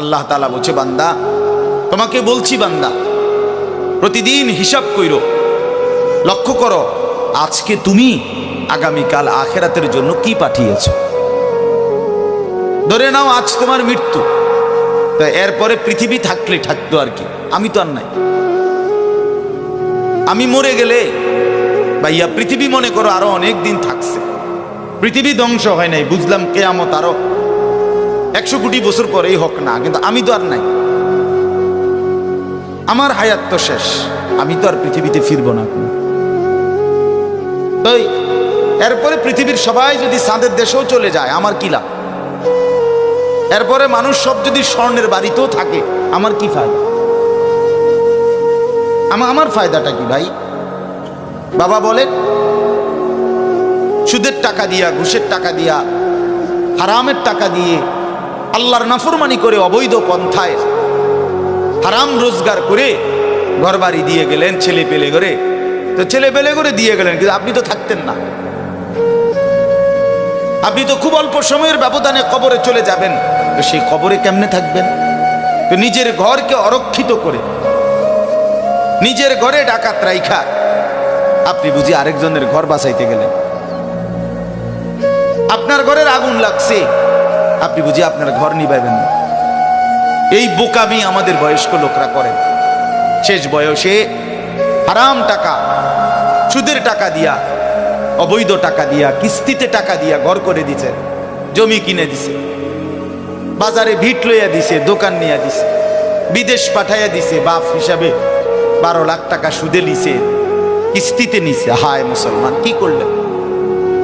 আল্লাহ তালা বলছে, বান্দা, তোমাকে বলছি বান্দা, প্রতিদিন হিসাব কইর, লক্ষ্য করো, আজকে তুমি আগামীকাল আখেরাতের জন্য কি পাঠিয়েছ? ধরে নাও আজ তোমার মৃত্যু। তা এরপরে পৃথিবী থাকলে থাকতো আর কি, আমি তো আর নাই। আমি মরে গেলে, ভাইয়া, পৃথিবী মনে করো আরও অনেক দিন থাকছে। পৃথিবী ধ্বংস হয় নাই, বুঝলাম কেয়ামত আরও একশো কোটি বছর পরেই হোক না, কিন্তু আমি তো আর নাই। আমার হায়াত তো শেষ, আমি তো আর পৃথিবীতে ফিরবো না তাই, এরপরে পৃথিবীর সবাই যদি চাঁদের দেশেও চলে যায়, আমার কি লাভ? এরপরে মানুষ সব যদি স্বর্ণের বাড়িতেও থাকে, আমার কি ফায়দা? আমার আমার ফায়দাটা কি ভাই? বাবা বলেন, সুদের টাকা দিয়া, ঘুষের টাকা দিয়া, হারামের টাকা দিয়ে আল্লাহর নাফরমানি করে অবৈধ পন্থায় হারাম রোজগার করে ঘর বাড়ি দিয়ে গেলেন, ছেলে পেলে করে তো ছেলে পেলে করে দিয়ে গেলেন, কিন্তু আপনি তো থাকতেন না। আপনি তো খুব অল্প সময়ের ব্যবধানে কবরে চলে যাবেন। তো সেই কবরে কেমনে থাকবেন? তো নিজের ঘরকে অরক্ষিত করে, নিজের ঘরে ডাকাত রাইখা, আপনি বুঝি আরেকজনের ঘর বাঁচাইতে গেলেন। আপনার ঘরের আগুন লাগছে আপনি বুঝি আপনার ঘর নিবাইবেন না। এই বোকামি আমাদের বয়স্ক লোকরা করেন শেষ বয়সে হারাম টাকা, সুদের টাকা দিয়া, অবৈধ টাকা দিয়া, কিস্তিতে টাকা দিয়া ঘর করে দিছে, জমি কিনে দিছে, বাজারে ভিট লইয়া দিছে, দোকান নিয়ে দিছে, বিদেশ পাঠাইয়া দিছে, বাপ হিসাবে বারো লাখ টাকা সুদে নিছে কিস্তিতে নিছে। হায় মুসলমান, কি করলেন?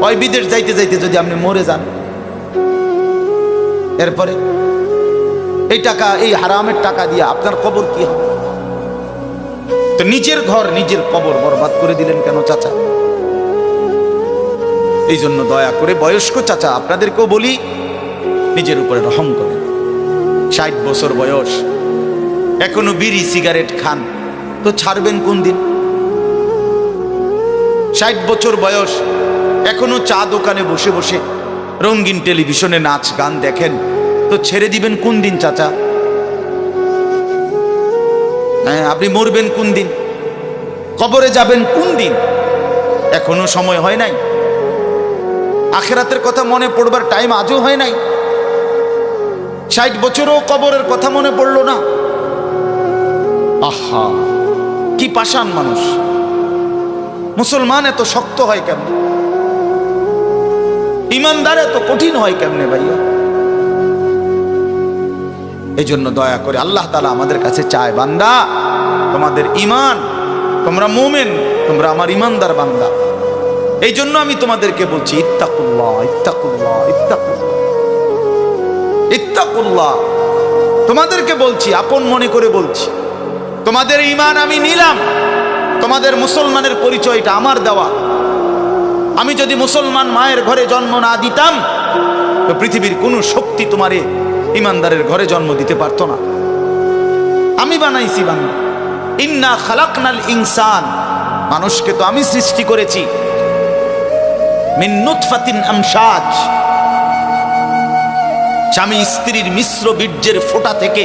ওই বিদেশ যাইতে যাইতে যদি আপনি মরে যান এরপরে, এই টাকা, এই হারামের টাকা দিয়ে আপনার কবর কি হবে? তো নিজের ঘর, নিজের কবর বরবাদ করে দিলেন কেন চাচা? এই জন্য দয়া করে বয়স্ক চাচা, আপনাদেরকেও বলি, নিজের উপরে রহম করেন। ষাট বছর বয়স, এখনও বিড়ি, সিগারেট খান, তো ছাড়বেন কোন দিন? ষাট বছর বয়স, এখনও চা দোকানে বসে বসে রঙিন টেলিভিশনে নাচ গান দেখেন। তো ছেড়ে দিবেন কোন দিন, চাচা? হ্যাঁ আপনি মরবেন কোন দিন? কবরে যাবেন কোন দিন? এখনও সময় হয় নাই। আখেরাতের কথা মনে পড়বার টাইম আজও হয় নাই। ষাট বছরও কবরের কথা মনে পড়ল না। আহা, কি পাষাণ মানুষ। মুসলমান এত শক্ত হয় কেমন ইমানদার এত কঠিন হয় কেমনে ভাইয়া? এই জন্য দয়া করে আল্লাহ তালা আমাদের কাছে চায়, বান্দা, তোমাদের ইমান তোমরা মোমেন, তোমরা আমার ইমানদার বান্দা। এই জন্য আমি তোমাদেরকে বলছি, ইত্তাকুল্লাহ ইত্তাকুল্লাহ ইত্তাকুল্লাহ। ইত্তাকুল্লাহ। তোমাদেরকে বলছি, আপন মনে করে বলছি, তোমাদের ইমান আমি নিলাম। তোমাদের মুসলমানের পরিচয়টা আমার দেওয়া। আমি যদি মুসলমান মায়ের ঘরে জন্ম না দিতাম, তো পৃথিবীর কোনো শক্তি তোমারে ইমানদারের ঘরে জন্ম দিতে পারতো না। আমি বানাইছি বাংলা ইন্না খালাকনাল ইনসান। মানুষকে তো আমি সৃষ্টি করেছি। স্বামী স্ত্রীর মিশ্র বীর্যের ফোঁটা থেকে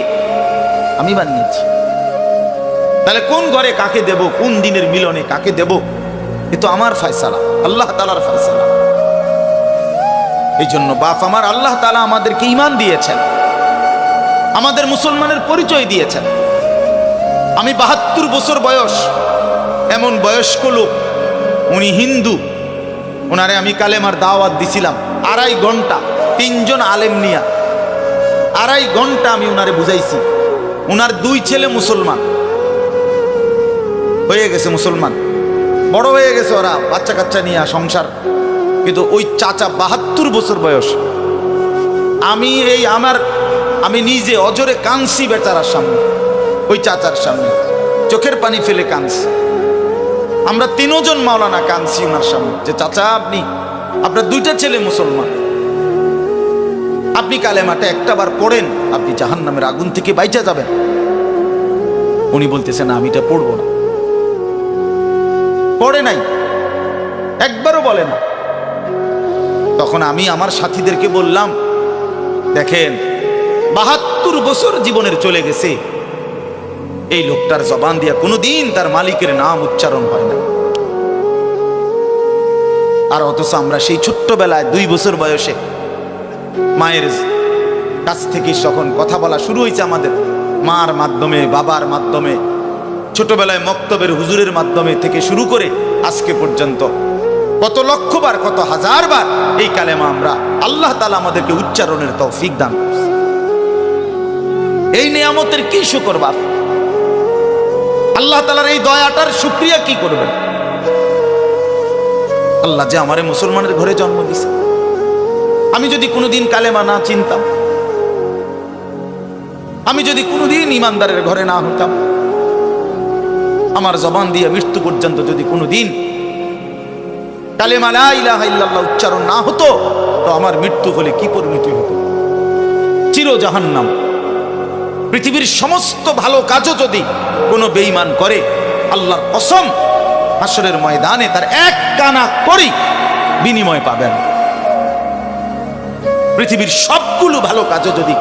আমি বানিয়েছি। তাহলে কোন ঘরে কাকে দেব, কোন দিনের মিলনে কাকে দেব, এ তো আমার ফয়সালা। আল্লাহ তালার ফয়সালা এই জন্য বাপ আমার, আল্লাহ তালা আমাদেরকে ইমান দিয়েছেন। আমাদের মুসলমানের পরিচয় দিয়েছেন। আমি বাহাত্তর বছর বয়স, এমন বয়স্ক লোক, উনি হিন্দু। ওনারে আমি কালেমার দাওয়াত দিছিলাম, আড়াই ঘণ্টা, তিনজন আলেম নিয়া। আড়াই ঘণ্টা আমি ওনারে বুঝাইছি ওনার দুই ছেলে মুসলমান। হয়ে গেছে মুসলমান। বড় হয়ে গেছে ওরা বাচ্চা কাচ্চা নিয়ে সংসার। কিন্তু ওই চাচা বাহাত্তর বছর বয়স। আমি এই আমার, আমি নিজে অজরে কাঁদছি বেচারার সামনে, ওই চাচার সামনে। চোখের পানি ফেলে কাঁদছি। আমরা তিনজন মাওলানা কাঁদছি ওনার সামনে, যে চাচা আপনি, আপনার দুইটা ছেলে মুসলমান। আপনি কালেমাটা একটা বার পড়েন, আপনি জাহান নামের আগুন থেকে বাইচা যাবেন। উনি বলতেছেন, আমি এটা পড়ব না। পড়ে নাই। একবারও বলে না। তখন আমি আমার সাথীদেরকে বললাম, দেখেন, বাহাত্তর বছর জীবনের চলে গেছে। এই লোকটার জবান দিয়া কোনোদিন তার মালিকের নাম উচ্চারণ হয় না। আর অথচ আমরা সেই ছোট্টবেলায় দুই বছর বয়সে মায়ের কাছ থেকে যখন কথা বলা শুরু হয়েছে আমাদের, মার মাধ্যমে, বাবার মাধ্যমে ছোটবেলায় মক্তবের হুজুরের মাধ্যমে থেকে শুরু করে আজকে পর্যন্ত কত লক্ষবার, কত হাজারবার এই কালেমা আমরা আল্লাহ তালা আমাদেরকে উচ্চারণের তৌফিক দান এই নিয়ামতের কি শুকর বাপ? আল্লাহ তালার এই দয়াটার শুক্রিয়া কি করবেন? আল্লাহ যে আমারে মুসলমানের ঘরে জন্ম দিছে। আমি যদি কোনোদিন কালেমা না চিনতাম, আমি যদি কোনোদিন ইমানদারের ঘরে না হতাম আমার জবান দিয়ে মৃত্যু পর্যন্ত যদি কোনোদিন কালেমা লা ইলাহা ইল্লাল্লাহ উচ্চারণ না হতো, তো আমার মৃত্যু হলে কি পরিণতি হতো? চির জাহান্নাম পৃথিবীর সমস্ত ভালো কাজও যদি কোনো বেঈমান করে, আল্লাহর কসম হাসরের ময়দানে তার এক কানা করি বিনিময় পাবেন। পৃথিবীর সবগুলো ভালো কাজও যদি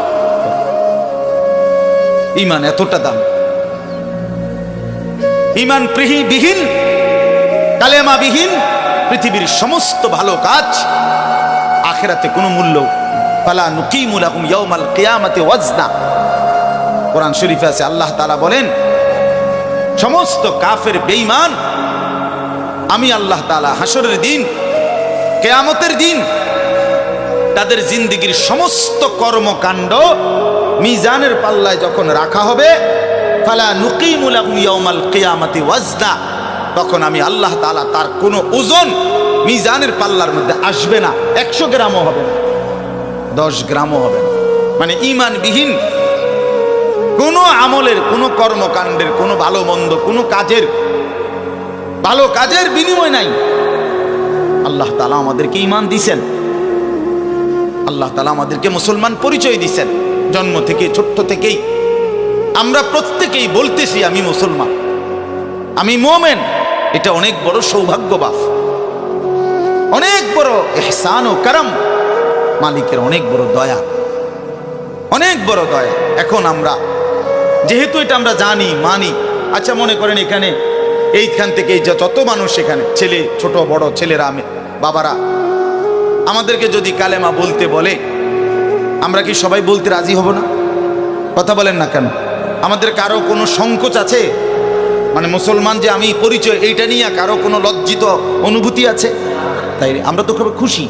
ইমান এতটা দাম। ইমান বিহীন কালেমা বিহীন পৃথিবীর সমস্ত ভালো কাজ আখেরাতে কোনো মূল্য ফালা নুকিমুলাকুম ইয়াউমাল কিয়ামাতে ওয়াজনা। কোরআন শরীফে আছে, আল্লাহ তাআলা বলেন, সমস্ত কাফের বেঈমান, আমি আল্লাহ তাআলা হাসরের দিন, কেয়ামতের দিন, তাদের জিন্দিগির সমস্ত কর্মকাণ্ড মিজানের পাল্লায় যখন রাখা হবে ফালা তখন আমি আল্লাহ তাআলা তার কোনো ওজন মিজানের পাল্লার মধ্যে আসবে না, একশো গ্রামও হবে না, দশ গ্রামও হবে না। মানে ইমানবিহীন কোনো আমলের, কোনো কর্মকাণ্ডের, কোনো ভালো মন্দ, কোনো কাজের, ভালো কাজের বিনিময় নাই। আল্লাহ তালা আমাদেরকে ইমান দিছেন। আল্লাহ তালা আমাদেরকে মুসলমান পরিচয় দিছেন। জন্ম থেকে, ছোট্ট থেকেই আমরা প্রত্যেকেই বলতেছি আমি মুসলমান। আমি মোমেন। এটা অনেক বড় সৌভাগ্য বাফ অনেক বড় এহসান ও কারম। মালিকের অনেক বড় দয়া। অনেক বড় দয়া। এখন আমরা, যেহেতু এটা আমরা জানি, মানি আচ্ছা মনে করেন এখানে, এইখান থেকে যত মানুষ এখানে, ছেলে, ছোট, বড়, ছেলেরা, আমি, বাবারা, আমাদেরকে যদি কালেমা বলতে বলে, আমরা কি সবাই বলতে রাজি হব না? কথা বলেন না কেন? আমাদের কারও কোনো সংকোচ আছে? মানে মুসলমান যে আমি পরিচয়, এইটা নিয়ে কারও কোনো লজ্জিত অনুভূতি আছে? তাই আমরা তো খুব খুশি।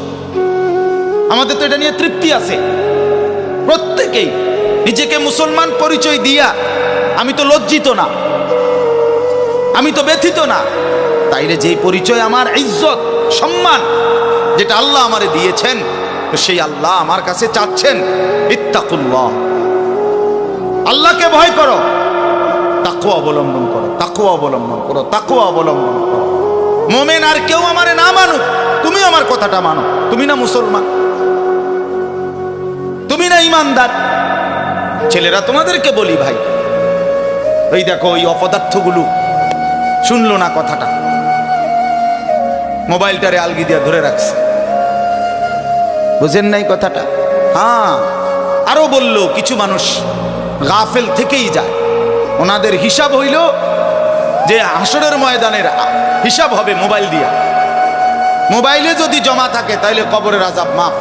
আমাদের তো এটা নিয়ে তৃপ্তি আছে। প্রত্যেকেই নিজেকে মুসলমান পরিচয় দিয়া আমি তো লজ্জিত না। আমি তো ব্যথিত না। তাইলে যে পরিচয় আমার ইজ্জত, সম্মান, যেটা আল্লাহ আমারে দিয়েছেন সেই আল্লাহ আমার কাছে চাচ্ছেন, ইত্তাকুল্লাহ। আল্লাহকে ভয় করো। তাকুয়া অবলম্বন করো তাকুয়া অবলম্বন করো তাকুয়া অবলম্বন করো। মোমেন আর কেউ আমারে না মানুক তুমি আমার কথাটা মানো। তুমি না মুসলমান, তুমি না ইমানদার। ছেলেরা তোমাদেরকে বলি ভাই ওই দেখো ওই অপদার্থগুলো, শুনলো না কথাটা। মোবাইলটারে আলগি দিয়া ধরে রাখছে। বুঝেন নাই কথাটা? হ্যাঁ আরও বলল কিছু মানুষ। গাফেল থেকেই যায়। ওনাদের হিসাব হইল যে হাসরের ময়দানের হিসাব হবে মোবাইল দিয়া। মোবাইলে যদি জমা থাকে, তাইলে কবরের আজাব মাফ।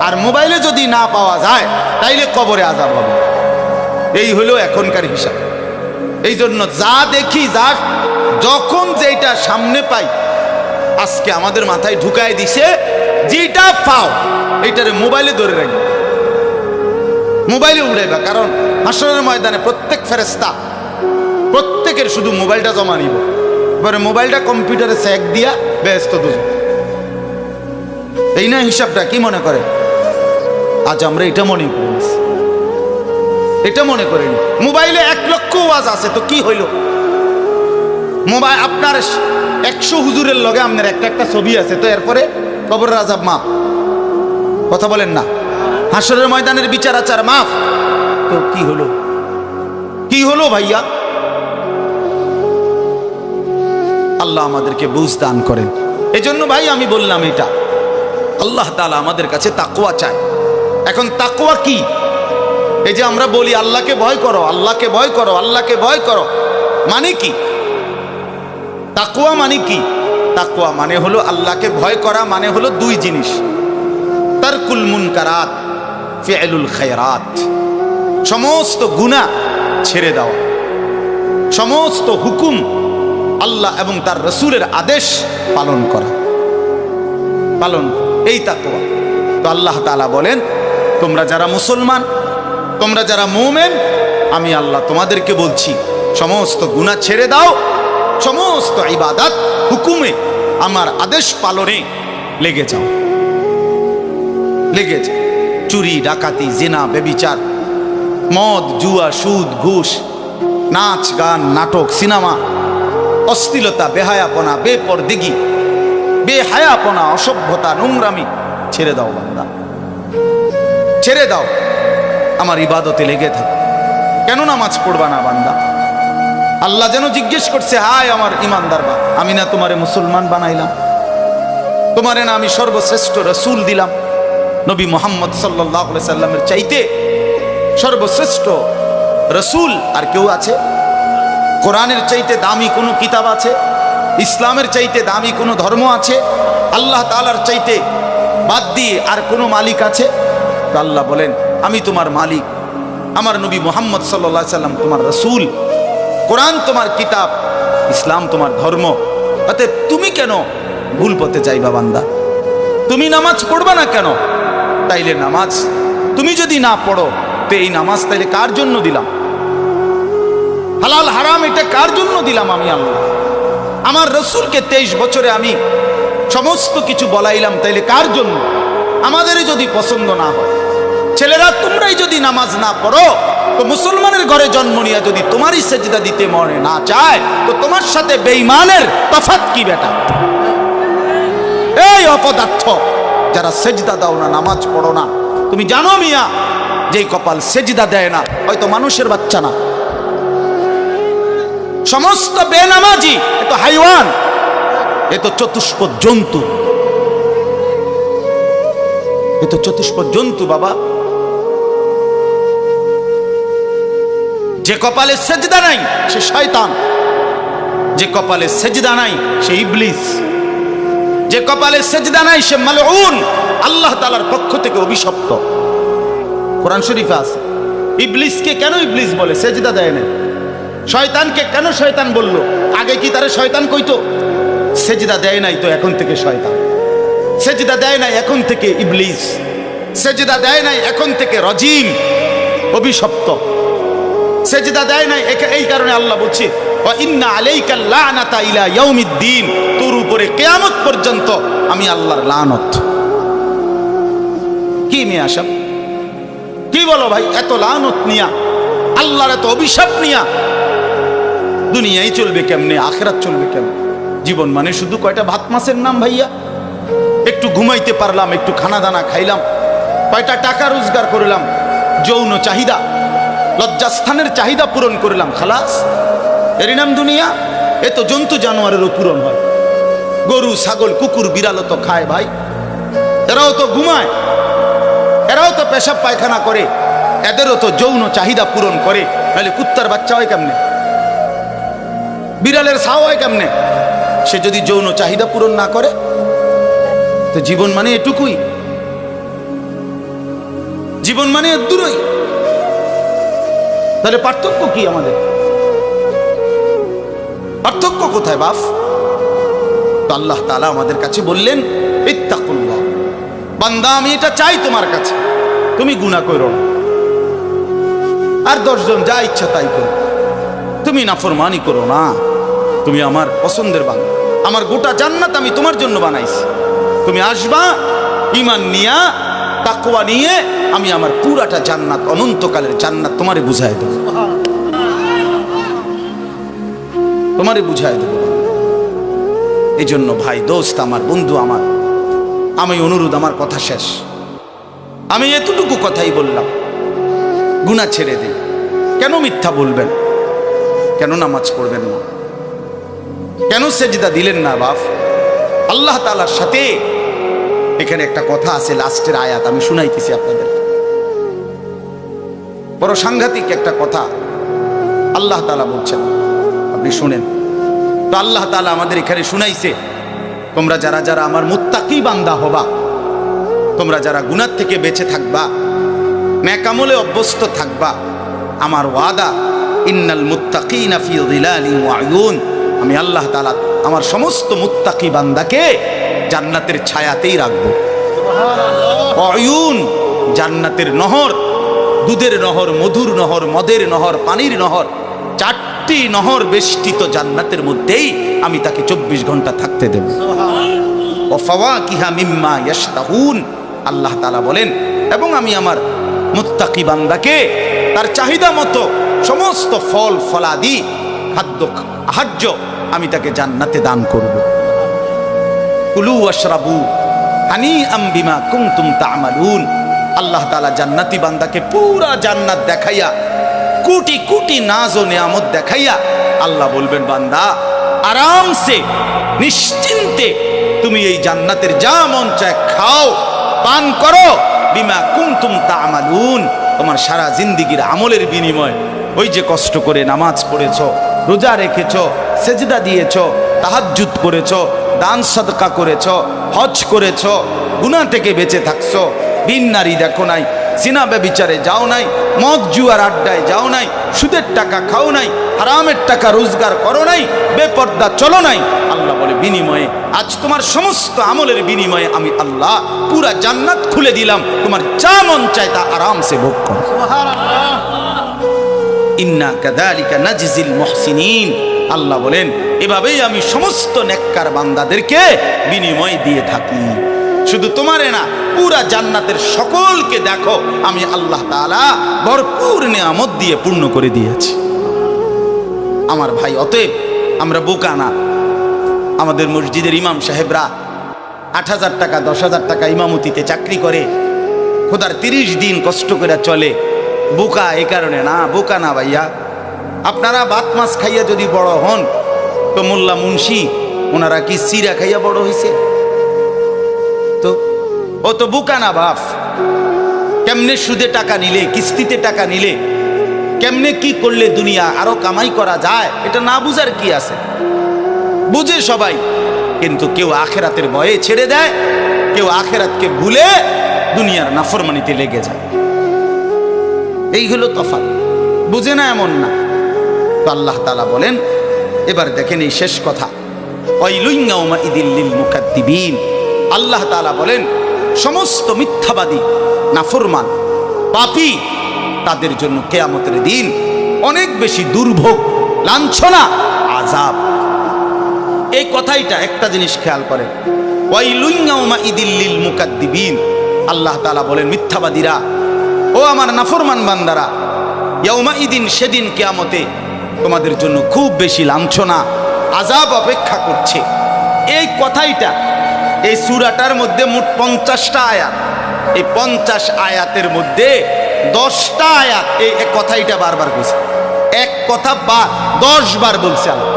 আর মোবাইলে যদি না পাওয়া যায়, তাইলে কবরে আজাব হবে। এই হলো এখনকার হিসাব। এই জন্য যা দেখি, যা যখন যেটা সামনে পাই, আজকে আমাদের মাথায় ঢুকায় দিছে যেটা পাও, এইটারে মোবাইলে ধরে রাখবে। মোবাইলে উড়াইবা, কারণ হাসরের ময়দানে প্রত্যেক ফেরেস্তা প্রত্যেকের শুধু মোবাইলটা জমা নিব। এবারে মোবাইলটা কম্পিউটারে স্যাক দিয়া ব্যস্ত দুজন। এই না হিসাবটা কি মনে করে? আজ আমরা এটা মনে করি এটা মনে করিনি মোবাইলে এক লক্ষ ওয়াজ আছে, তো কি হইল? মোবাইল আপনার একশো হুজুরের লগে আপনার একটা একটা ছবি আছে, তো এরপরে কবর রাজাব মাপ কথা বলেন না। হাসরের ময়দানের বিচার আচার মাফ। তো কি হলো? কি হলো ভাইয়া? আল্লাহ আমাদেরকে বুঝ দান করেন। এজন্য ভাই আমি বললাম এটা। আল্লাহ তালা আমাদের কাছে তাকুয়া চায়। এখন তাকুয়া কি? এই যে আমরা বলি, আল্লাহকে ভয় করো, আল্লাহকে ভয় করো, আল্লাহকে ভয় করো মানে কি? তাকুয়া মানে কি? তাকুয়া মানে হলো আল্লাহকে ভয় করা মানে হলো দুই জিনিস। তারকুল মুনকারাত, ফিআলুল খায়রাত। সমস্ত গুনাহ ছেড়ে দেওয়া সমস্ত হুকুম আল্লাহ এবং তার রসুলের আদেশ পালন করা। পালন, এই তাকুয়া তো আল্লাহ তাআলা বলেন, তোমরা যারা মুসলমান, তোমরা যারা মোমেন, আমি আল্লাহ তোমাদেরকে বলছি, সমস্ত গুনাহ ছেড়ে দাও, সমস্ত ইবাদাত হুকুমে আমার আদেশ পালনে লেগে যাও। লেগে যাও। চুরি, ডাকাতি, জেনা, বেবিচার মদ, জুয়া, সুদ, ঘুষ, নাচ, গান, নাটক, সিনেমা, অশ্লীলতা, বেহায়াপনা, বেপরদিগি, বেহায়াপনা, অসভ্যতা, নোংরামি, ছেড়ে দাও বান্দা। ছেড়ে দাও। আমার ইবাদতে লেগে থাকো। কেন নামাজ পড়বা না বান্দা? আল্লাহ যেন জিজ্ঞেস করছে, হায় আমার ইমানদার বা, আমি না তোমারে মুসলমান বানাইলাম। তোমারে না আমি সর্বশ্রেষ্ঠ রসুল দিলাম। নবী মোহাম্মদ সাল্লাহ সাল্লামের চাইতে সর্বশ্রেষ্ঠ রসুল আর কেউ আছে? কোরআনের চাইতে দামি কোনো কিতাব আছে? ইসলামের চাইতে দামি কোনো ধর্ম আছে? আল্লাহ তালার চাইতে বাদ দিয়ে আর কোনো মালিক আছে? তো আল্লাহ বলেন, আমি তোমার মালিক। আমার নবী মোহাম্মদ সাল্লা সাল্লাম তোমার রসুল। কোরআন তোমার কিতাব, ইসলাম তোমার ধর্ম। অতএব তুমি কেন ভুল পথে যাইবা বান্দা? তুমি নামাজ পড়বা না কেন? তাইলে নামাজ। তুমি যদি না পড়ো তো এই নামাজ তাইলে কার জন্য দিলাম? হালাল, হারাম, এটা কার জন্য দিলাম আমি আল্লাহ? আমার রসুলকে তেইশ বছরে আমি সমস্ত কিছু বলাইলাম, তাইলে কার জন্য? আমাদেরই যদি পছন্দ না হয়। ছেলেরা, তোমরাই যদি নামাজ না পড়ো, তো মুসলমানের ঘরে জন্ম নিয়ে যদি তোমারই সেজদা দিতে মনে না চায়, তো তোমার সাথে বেঈমানের তফাৎ কি বেটা? এই অপদার্থ, যারা সেজদা দাও না, নামাজ পড়ো না। তুমি জানো মিয়া যেই কপাল সেজদা দেয় না, হয়তো মানুষের বাচ্চা না। সমস্ত বেনামাজি, এ তো হাইওয়ান, এ তো চতুষ্প জন্তু। এ তো চতুষ্প জন্তু, বাবা। যে কপালে সেজদা নাই, সে শয়তান। যে কপালে সেজদা নাই, সে ইবলিস। যে কপালে সেজদা নাই, সে মালউন। আল্লাহ তাআলার পক্ষ থেকে অভিশপ্ত। কোরআন শরীফে আছে। ইবলিসকে কেন ইবলিস বলে? সেজদা দেয় না শয়তানকে কেন শয়তান বলল? আগে কি তারে শয়তান কইতো? সেজদা দেয় নাই তো এখন থেকে শয়তান। সেজদা দেয় নাই এখন থেকে ইবলিস। সেজদা দেয় নাই এখন থেকে রজিম, অভিশপ্ত। সেজদা দেয় নাই এই কারণে আল্লাহ বলছে, "ওয়া ইন্না আলাইকা লানাতা ইলা ইয়াউমিদ্দিন। তোর উপরে কিয়ামত পর্যন্ত আমি আল্লাহর লানত। কি নিয়ে আসব কি বলো ভাই? এত লানত নিয়া, আল্লাহর এত অভিশাপ নিয়া দুনিয়াই চলবে কেমনে, আখেরাত চলবে কেমনে? জীবন মানে শুধু কয়টা ভাত মাছের নাম ভাইয়া? একটু ঘুমাইতে পারলাম, একটু খানা দানা খাইলাম, কয়টা টাকা রোজগার করলাম, যৌন চাহিদা, লজ্জাস্থানের চাহিদা পূরণ করলাম, খালাস। এরই নাম দুনিয়া? এ তো জন্তু জানোয়ারেরও পূরণ হয়। গরু, ছাগল, কুকুর, বিড়ালও তো খায় ভাই। এরাও তো ঘুমায়। এরাও তো পেশাব পায়খানা করে। এদেরও তো যৌন চাহিদা পূরণ করে। নাহলে কুত্তার বাচ্চা হয় কেমনে? বিড়ালের ছাও হয় কেমনে? সে যদি যৌন চাহিদা পূরণ না করে, তো জীবন মানে এটুকুই। জীবন মানে দূরই তাহলে পার্থক্য কি আমাদের? পার্থক্য কোথায় বাপ? তো আল্লাহ তালা আমাদের কাছে বললেন ইত্তাকুল্লাহ বান্দা, আমি এটা চাই তোমার কাছে। তুমি গুণা করো না। আর দশজন যা ইচ্ছা তাই করো। তুমি নাফরমানি করো না। তুমি আমার পছন্দের বান্দা। আমার গোটা জান্নাত আমি তোমার জন্য বানাইছি। তুমি আসবা ইমান নিয়া তাকুয়া নিয়ে আমি আমার পুরাটা জান্নাত, অনন্তকালের জান্নাত তোমারে বুঝাই দেব। তোমারে বুঝাই দেব। এই জন্য ভাই, দোস্ত আমার, বন্ধু আমার আমি অনুরোধ, আমার কথা শেষ। আমি এতটুকু কথাই বললাম। গুণা ছেড়ে দিন কেন মিথ্যা বলবেন? কেন নামাজ পড়বেন না? কেন সেজদা দিলেন না, বাপ? আল্লাহ তালার সাথে। এখানে একটা কথা আছে, লাস্টের আয়াত, আমি শুনাইতেছি আপনাদের। বড় সাংঘাতিক একটা কথা। আল্লাহ তালা বলছেন, আপনি শুনেন। তো আল্লাহ তালা আমাদের এখানে শুনাইছে। তোমরা যারা যারা আমার মুত্তাকি বান্দা হবা তোমরা যারা গুনার থেকে বেঁচে থাকবা ন্যাকামলে অভ্যস্ত থাকবা আমার ওয়াদা ইন্নাল মুত্তাকিনা ফি যিলালিন ওয়া আয়ুন আমি আল্লাহ তাআলা আমার সমস্ত মুত্তাকি বান্দাকে জান্নাতের ছায়াতেই রাখব। অয়ুন জান্নাতের নহর দুধের নহর মধুর নহর মদের নহর পানির নহর চারটি নহর বেষ্টিত জান্নাতের মধ্যেই আমি তাকে চব্বিশ ঘণ্টা থাকতে দেব। আল্লাহ তাআলা বলেন, এবং আমি আমার মুত্তাকি বান্দাকে তার চাহিদা মতো সমস্ত ফল, ফলাদি, খাদ্য, আহার্য আমি তাকে জান্নাতে দান করব। কুলু আশরাবু হানি আম্বিমা কুমতুম তামালুন। আল্লাহ তালা জান্নাতি বান্দাকে পুরা জান্নাত দেখাইয়া কোটি কোটি নাজ ও নিয়ামত দেখাইয়া আল্লাহ বলবেন, বান্দা, আরামসে, নিশ্চিন্তে তুমি এই জান্নাতের যা মন চায় খাও, পান করো, বিমা কুমতুম তামালুন। তোমার সারা জিন্দিগির আমলের বিনিময়, ওই যে কষ্ট করে নামাজ পড়েছ, রোজা রেখেছ, সেজদা দিয়েছ, তাহাজ্জুদ করেছ, দান সদকা করেছ, হজ করেছ, গুনাহ থেকে বেঁচে থাকছো, বিন নারী দেখো নাই সিনা ব্যবিচারে যাও নাই মদ জুয়ার আড্ডায় যাও নাই সুদের টাকা খাও নাই হারামের টাকা রোজগার করো নাই বেপর্দা চলো নাই। আল্লাহ বলে বিনিময়ে আজ তোমার সমস্ত আমলের বিনিময়ে আমি আল্লাহ পুরা জান্নাত খুলে দিলাম। তোমার যা মন চায় তা আরামসে ভোগ করো। ইন্না কাদালিকা নাজিজিল মুহসিনিন। আল্লাহ বলেন এভাবেই আমি সমস্ত নেককার বান্দাদেরকে বিনিময় দিয়ে থাকি। শুধু তোমারে না, পুরা জান্নাতের সকলকে দেখো, আমি আল্লাহ তাআলা ভরপুর নিয়ামত দিয়ে পূর্ণ করে দিয়েছি। আমার ভাই অতএব আমরা বোকা না। আমাদের মসজিদের ইমাম সাহেবরা আট হাজার টাকা, দশ হাজার টাকা ইমামতিতে চাকরি করে, খোদার তিরিশ দিন কষ্ট করে চলে। বোকা এ কারণে না, বোকা না ভাইয়া। আপনারা বাত মাছ খাইয়া যদি বড় হন, তো মোল্লা মুন্সি, ওনারা কি সিরা খাইয়া বড় হয়েছে ও তো বোকা না বাপ কেমনে সুদে টাকা নিলে, কিস্তিতে টাকা নিলে, কেমনে কি করলে দুনিয়া আরও কামাই করা যায়, এটা না বুঝার কি আছে? বুঝে সবাই, কিন্তু কেউ আখেরাতের ভয়ে ছেড়ে দেয়, কেউ আখেরাতকে ভুলে দুনিয়ার নাফরমানিতে লেগে যায়। এই হলো তফাৎ, বুঝে না এমন না? তো আল্লাহ তালা বলেন, এবার দেখেন এই শেষ কথা ইদিল্লিল মুকাদ্দিবিন। আল্লাহ তালা বলেন সমস্ত মিথ্যাবাদী, নাফরমান পাপী তাদের জন্য কেয়ামতের দিন অনেক বেশি দুর্ভোগ, লাঞ্ছনা আজাব এই কথাইটা একটা জিনিস খেয়াল করেন। ইদিল্লিল মুকাদ্দিবিন। আল্লাহ তালা বলেন, মিথ্যাবাদীরা, ও আমার নাফরমান বান্দারা, ইয়াউমা ইদিন সেদিন কেয়ামতে তোমাদের জন্য খুব বেশি লাঞ্ছনা আজাব অপেক্ষা করছে। এই কথাইটা এই সুরাটার মধ্যে মোট পঞ্চাশটা আয়াত। এই পঞ্চাশ আয়াতের মধ্যে দশটা আয়াত এই এই কথাইটা বারবার কইছে এক কথা বা দশ বার বলছে আল্লাহ।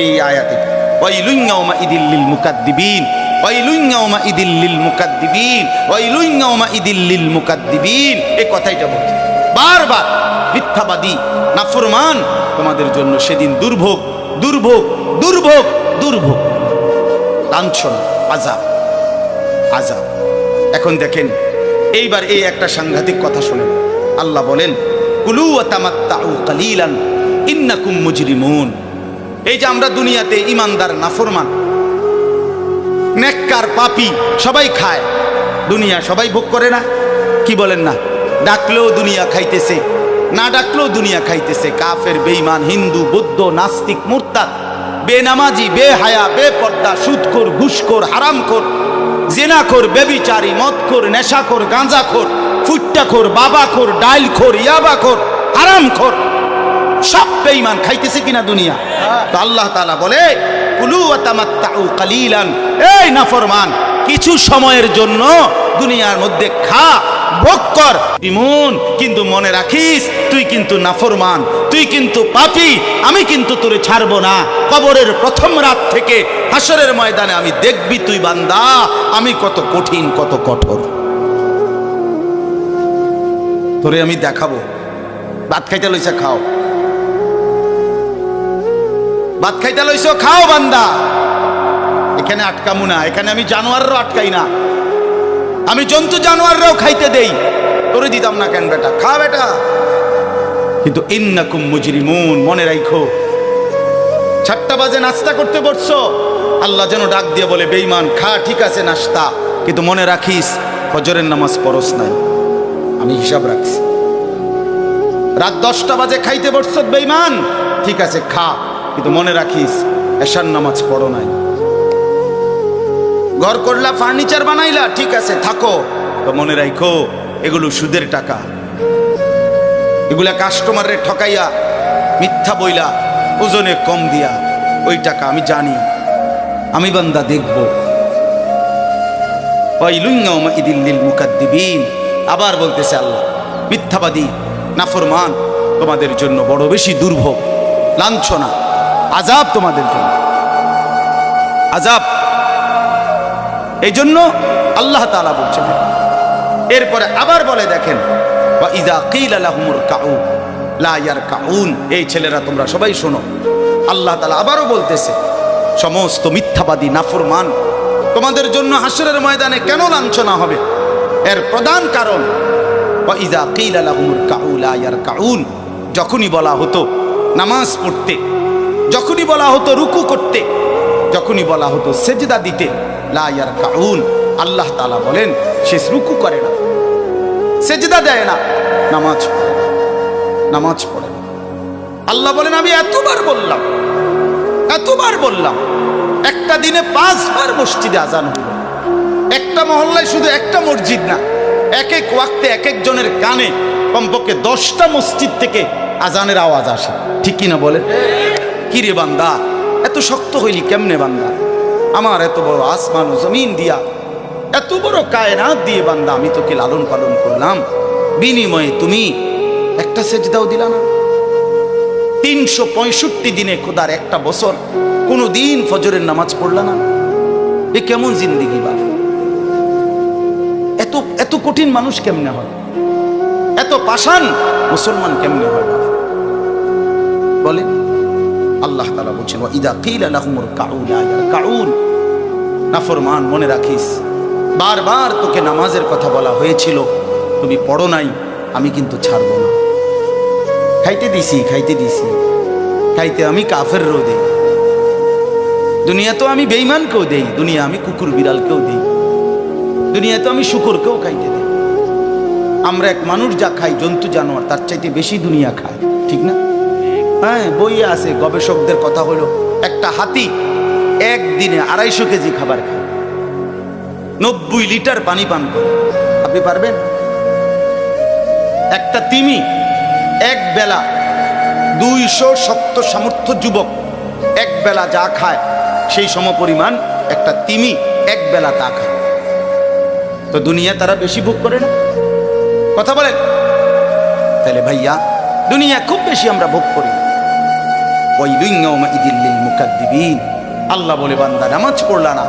এই আয়াতে ওয়াইলুন ইয়াউমা ইদিল লিল মুকাদ্দিবিন, ওয়াইলুন ইয়াউমা ইদিল লিল মুকাদ্দিবিন, ওয়াইলুন ইয়াউমা ইদিল লিল মুকাদ্দিবিন। এই কথাইটা বলছে। বারবার মিথ্যাবাদী, নাফরমান তোমাদের জন্য সেদিন দুর্ভোগ দুর্ভোগ দুর্ভোগ দুর্ভোগ। লাঞ্ছনা, আজাব আজাব। এখন দেখেন, এইবার এই একটা সাংঘাতিক কথা শোনেন। আল্লাহ বলেন, কুলু তামাত্তাউ কালিলান, ইন্নাকুম মুজরিমুন। এই যে আমরা দুনিয়াতে ইমানদার, নাফরমান, নেককার, পাপি, সবাই খায়। দুনিয়া সবাই ভোগ করে না। কি বলেন না? ডাকলেও দুনিয়া খাইতেছে, না ডাকলেও দুনিয়া খাইতেছে। কাফের বেইমান হিন্দু, বৌদ্ধ, নাস্তিক, মুরতাদ। বেনামাজি বে হায়া বেহায়া, বেপর্দা, সুদখোর, ঘুষখোর, হারামখোর, জেনাখোর, বেবিচারি, মদখোর, নেশাখোর, গাঁজাখোর, ফুট্টাখোর, বাবাখোর, ডাইলখোর, ইয়াবাখোর, হারামখোর, সব বেঈমান খাইতেছে কিনা দুনিয়া? তো আল্লাহ তাআলা বলে কালিলান। এই নাফরমান, কিছু সময়ের জন্য দুনিয়ার মধ্যে খা। ভোগ কর ইমুন, কিন্তু মনে রাখিস, তুই কিন্তু নাফরমান, তুই কিন্তু পাপী, আমি কিন্তু তোরে ছাড়বো না। কবরের প্রথম রাত থেকে হাসরের ময়দানে আমি দেখবি তুই বান্দা, আমি কত কঠিন, কত কঠোর। তোরে আমি দেখাবো। ভাত খাইতে লইছে, খাও। ভাত খাইতে লইছো, খাও বান্দা। এখানে আটকামু না, এখানে আমি জানোয়াররাও আটকাই না। আমি জন্তু জানোয়াররাও খাইতে দেই। তোরে দিতাম না কেন বেটা? খা বেটা। কিন্তু ইন্নাকুম মুজরিমুন, মনে রাখো চারটা বাজে নাস্তা করতে বসছো। আল্লাহ যেন ডাক দিয়ে বলে বেইমান খা, ঠিক আছে, নাস্তা। কিন্তু মনে রাখিস, ফজরের নামাজ পরস নাই। আমি হিসাব রাখছি। রাত দশটা বাজে খাইতে বসছ বেইমান ঠিক আছে, খা। কিন্তু মনে রাখিস, এশার নামাজ পড়ো নাই। ঘর করলা ফার্নিচার বানাইলা, ঠিক আছে, থাকো। মনে রাখো এগুলো সুদের টাকা। এগুলা কাস্টমারের ঠকাইয়া, মিথ্যা বইলা, ওজনে কম দিয়া, ওই টাকা আমি জানি। আমি বান্দা দেখব। আবার বলতেছে আল্লাহ, মিথ্যাবাদী, নাফরমান, তোমাদের জন্য বড় বেশি দুর্ভোগ, লাঞ্ছনা আজাব তোমাদের জন্য। এই জন্য আল্লাহ তাআলা বলছেন। এরপরে আবার বলে দেখেন বা এই ছেলেরা তোমরা সবাই শোনো। আল্লাহ তালা আবারও বলতেছে, সমস্ত মিথ্যাবাদী, নাফরমান, তোমাদের জন্য হাসরের ময়দানে কেন লাঞ্ছনা হবে? এর প্রধান কারণ বা ইদা কিল আলাহুমুর কাউ লা ইয়ারকাউন। যখনই বলা হতো নামাজ পড়তে, যখনই বলা হতো রুকু করতে, যখনই বলা হতো সেজদা দিতে আল্লাহ তালা বলেন, সে রুকু করে না, সেজদা দেয় না, নামাজ নামাজ পড়ে না। আল্লাহ বলেন, আমি এতবার বললাম এতবার বললাম, একটা দিনে পাঁচবার মসজিদে আজান হলো। একটা মহল্লায় শুধু একটা মসজিদ না এক এক ওয়াক্তে এক একজনের কানে কমপক্ষে দশটা মসজিদ থেকে আজানের আওয়াজ আসে। ঠিক কিনা বলেন? কি রে বান্দা, এত শক্ত হইলি কেমনে বান্দা? আমার এত বড় আসমান ও জমিন দিয়া, এত বড় কায়নাত দিয়ে বান্দা আমি তোকে লালন পালন করলাম। বিনিময়ে তুমি একটা সেজদাও দিলা না। তিনশো পঁয়ষট্টি দিনে খোদার একটা বছর কোনো দিন ফজরের নামাজ পড়লা না। এ কেমন জিন্দিগি বা এত এত কঠিন মানুষ কেমনে হয়? এত পাষাণ মুসলমান কেমনে হয় বাপ? আল্লাহ তালা বলছেন, "ওয়া ইদা কিলা লাহুমুর কাউন কাউন নাফরমান, মনে রাখিস, বারবার তোকে নামাজের কথা বলা হয়েছিল, তুমি পড়ো নাই, আমি কিন্তু ছাড়বো না। খাইতে দিছি খাইতে দিছি, খাইতে আমি কাফের রো দেই। দুনিয়া তো আমি বেইমানকেও দেই, দুনিয়া আমি কুকুর বিড়ালকেও দিই। দুনিয়া তো আমি শুকুরকেও খাইতে দিই। আমরা এক মানুষ যা খাই, জন্তু জানোয়ার, তার চাইতে বেশি দুনিয়া খায়, ঠিক না? হ্যাঁ বইয়ে আছে, গবেষকদের কথা হলো, একটা হাতি একদিনে আড়াইশো কেজি খাবার খায়। নব্বই লিটার পানি পান করে। আপনি পারবেন? একটা তিমি এক বেলা দুইশো শক্ত সামর্থ্য যুবক এক বেলা যা খায়, সেই সমপরিমাণ একটা তিমি এক বেলা তা খায়। তো দুনিয়া তারা বেশি ভোগ করে না? কথা বলেন? তাহলে ভাইয়া, দুনিয়া খুব বেশি আমরা ভোগ করি। আল্লাহ বলে, বান্দা, নামাজ পড়লা না।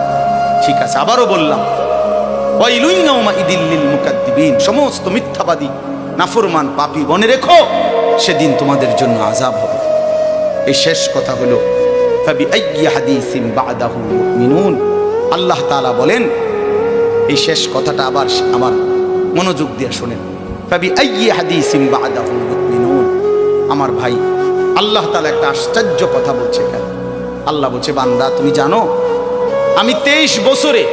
ঠিক আছে, আবারও বললাম মুকাদ্দিবিন। সমস্ত মিথ্যাবাদী, নাফরমান, পাপী বনে রেখো, সেদিন তোমাদের জন্য আজাব হবে। এই শেষ কথা হলো আল্লাহ তাআলা বলেন, এই শেষ কথাটা আবার আমার মনোযোগ দিয়ে শোনেন। আমার ভাই আল্লাহ তাআলা একটা আশ্চর্য কথা বলছে কেন আল্লাহ বলছে, বান্দা, তুমি জানো, আমি তেইশ বছরে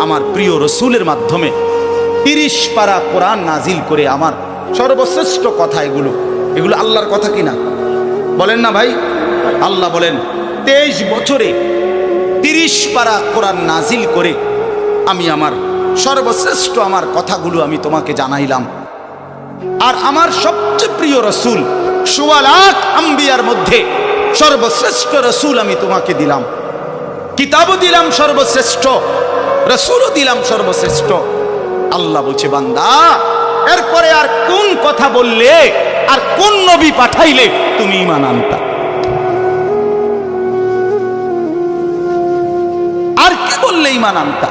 আমার প্রিয় রসুলের মাধ্যমে তিরিশ পারা কোরআন নাজিল করে আমার সর্বশ্রেষ্ঠ কথা এগুলো এগুলো আল্লাহর কথা কিনা? বলেন না ভাই। আল্লাহ বলেন, তেইশ বছরে তিরিশ পারা কোরআন নাজিল করে আমি আমার সর্বশ্রেষ্ঠ আমার কথাগুলো আমি তোমাকে জানাইলাম। আর আমার সবচেয়ে প্রিয় রসুল সুয়ালাক আম্বিয়ার মধ্যে সর্বশ্রেষ্ঠ রসুল আমি তোমাকে দিলাম। কিতাবও দিলাম সর্বশ্রেষ্ঠ রসুলও দিলাম সর্বশ্রেষ্ঠ। আল্লাহ বলছে, বান্দা, এরপরে আর কোন কথা বললে, আর কোন নবী পাঠাইলে তুমি ইমান আনতা? আর কি বললে ইমান আনতা?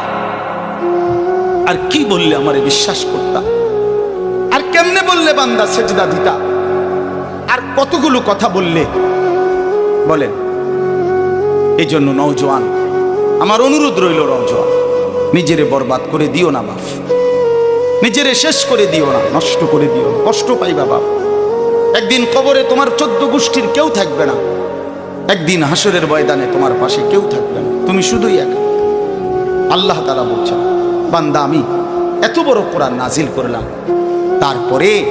আর কি বললে আমারে বিশ্বাস করতা? আর কেমনে বললে বান্দা সেজদা দিতা? আর কতগুলো কথা বললে? বলেন। এই জন্য নৌজওয়ান আমার অনুরোধ রইল নৌজওয়ান নিজেরে বরবাদ করে দিও না বাপ। নিজেরে শেষ করে দিও না, নষ্ট করে দিও কষ্ট পাইবা বাপ। একদিন কবরে তোমার চোদ্দ গোষ্ঠীর কেউ থাকবে না। একদিন হাসরের ময়দানে তোমার পাশে কেউ থাকবে না। তুমি শুধুই একা। আল্লাহ তালা বলছেন, বান্দা, আমি এত বড় কোরআন নাজিল করলাম। তারপরে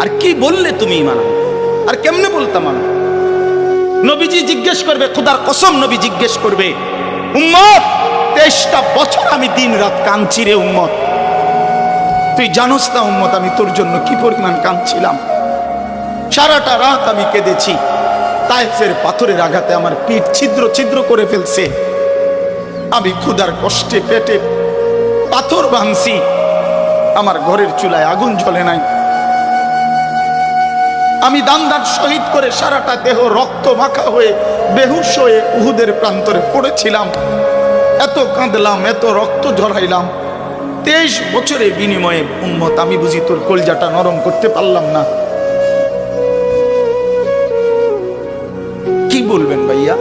আর কি বললে তুমি আনো? আর কেমনে বলতাম আমি? নবীজি জিজ্ঞেস করবে, খুদার কসম নবী জিজ্ঞেস করবে, উম্মত, তেইশটা বছর আমি দিন রাত কাঁদছি রে উম্মত। তুই জানোস না উম্মত, আমি তোর জন্য কি পরিমাণ কাঁদছিলাম? সারাটা রাত আমি কেঁদেছি। তাইফের পাথরের আঘাতে আমার পিঠ ছিদ্র ছিদ্র করে ফেলছে। আমি ক্ষুধার কষ্টে পেটে পাথর ভাঙছি আমার ঘরের চুলায় আগুন জ্বলে নাই। আমি দান্দার শহীদ করে সারাটা দেহ রক্ত মাখা হয়ে বেহুশ হয়ে উহুদের প্রান্তরে পড়েছিলাম। এত কাঁদলাম, এত রক্ত ঝরাইলাম। তেইশ বছরে বিনিময়ে উন্মত আমি বুঝি তোর কলজাটা নরম করতে পারলাম না। কি বলবেন ভাইয়া?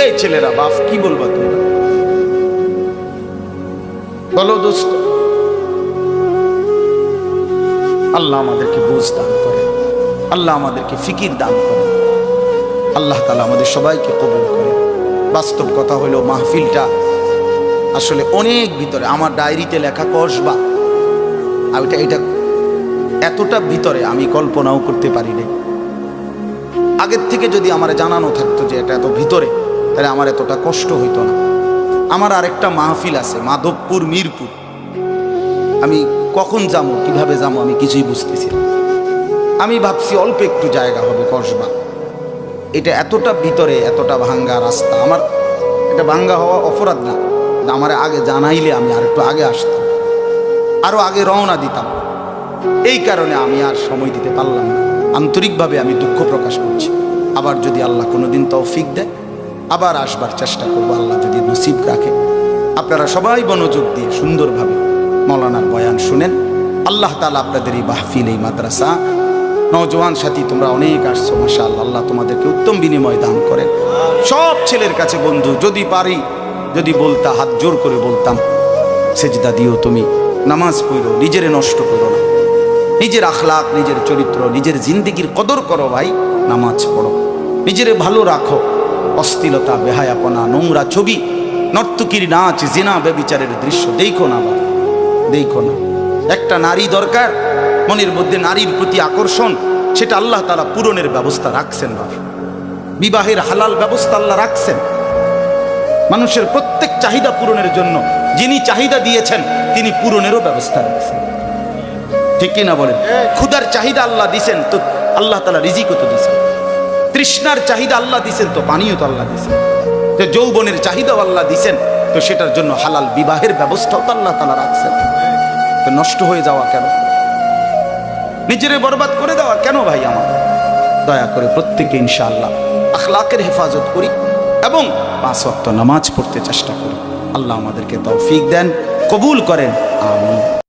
এই ছেলেরা, বাপ, কি বলবা তোমরা বলো দোস্ত। আল্লাহ আমাদেরকে বুঝ দান আল্লাহ আমাদেরকে ফিকির দান করে আল্লাহ তালা আমাদের সবাইকে কবুল করে বাস্তব কথা হলো মাহফিলটা আসলে অনেক ভিতরে, আমার ডায়েরিতে লেখা কসবা। আর ওইটা, এটা এতটা ভিতরে আমি কল্পনাও করতে পারি নাই। আগের থেকে যদি আমার জানানো থাকতো যে এটা এত ভিতরে, তাহলে আমার এতটা কষ্ট হইতো না। আমার আরেকটা মাহফিল আছে, মাধবপুর মিরপুর। আমি কখন যাব, কীভাবে যাব আমি কিছুই বুঝতেছি না। আমি ভাবছি অল্প একটু জায়গা হবে কসবা। এটা এতটা ভিতরে, এতটা ভাঙ্গা রাস্তা। আমার এটা ভাঙ্গা হওয়া অপরাধ না। আমার আগে জানাইলে আমি আর একটু আগে আসতাম। আরও আগে রওনা দিতাম। এই কারণে আমি আর সময় দিতে পারলাম না। আন্তরিকভাবে আমি দুঃখ প্রকাশ করছি। আবার যদি আল্লাহ কোনোদিন তৌফিক দেয়, আবার আসবার চেষ্টা করব আল্লাহ যদি নসিব রাখে। আপনারা সবাই মনোযোগ দিয়ে সুন্দরভাবে মৌলানার বয়ান শুনেন। আল্লাহ তালা আপনাদের এই মাহফিল, এই মাদ্রাসা নজওয়ান সাথী, তোমরা অনেক আসছো মাসা আল্লাহ তোমাদেরকে উত্তম বিনিময় দান করেন। সব ছেলের কাছে বন্ধু, যদি পারি, যদি বলতা, হাত জোর করে বলতাম, সেজদা দিও তুমি, নামাজ পড়ো, নিজেরে নষ্ট করো না। নিজের আখলাক নিজের চরিত্র, নিজের জিন্দিগির কদর করো ভাই, নামাজ পড়ো। নিজেরে ভালো রাখো, অস্থিলতা, বেহায়াপনা, নোংরা ছবি, নর্তকীর নাচ, জিনা বেবিচারের দৃশ্য, দেখো না দেখো না। একটা নারী দরকার মনের মধ্যে নারীর প্রতি আকর্ষণ, সেটা আল্লাহ তারা পূরণের ব্যবস্থা রাখছেন বাবা বিবাহের হালাল ব্যবস্থা আল্লাহ রাখছেন। মানুষের প্রত্যেক চাহিদা পূরণের জন্য যিনি চাহিদা দিয়েছেন, তিনি পূরণেরও ব্যবস্থা রাখছেন। ঠিক কিনা বলেন? ক্ষুদার চাহিদা আল্লাহ দিছেন, তো আল্লাহ তালা রিজিকও তো দিছেন। তৃষ্ণার চাহিদা আল্লাহ দিছেন, তো পানীয় তো আল্লাহ দিছেন। যে যৌবনের চাহিদাও আল্লাহ দিছেন, তো সেটার জন্য হালাল বিবাহের ব্যবস্থাও তো আল্লাহ তালা রাখছেন। তো নষ্ট হয়ে যাওয়া কেন? নিজেরে বরবাদ করে দেওয়া কেন ভাই আমার? দয়া করে প্রত্যেকে ইনশাআল্লাহ আখলাকের হেফাজত করি এবং পাঁচ অক্ত নামাজ পড়তে চেষ্টা করি। আল্লাহ আমাদেরকে তৌফিক দেন, কবুল করেন, আমিন।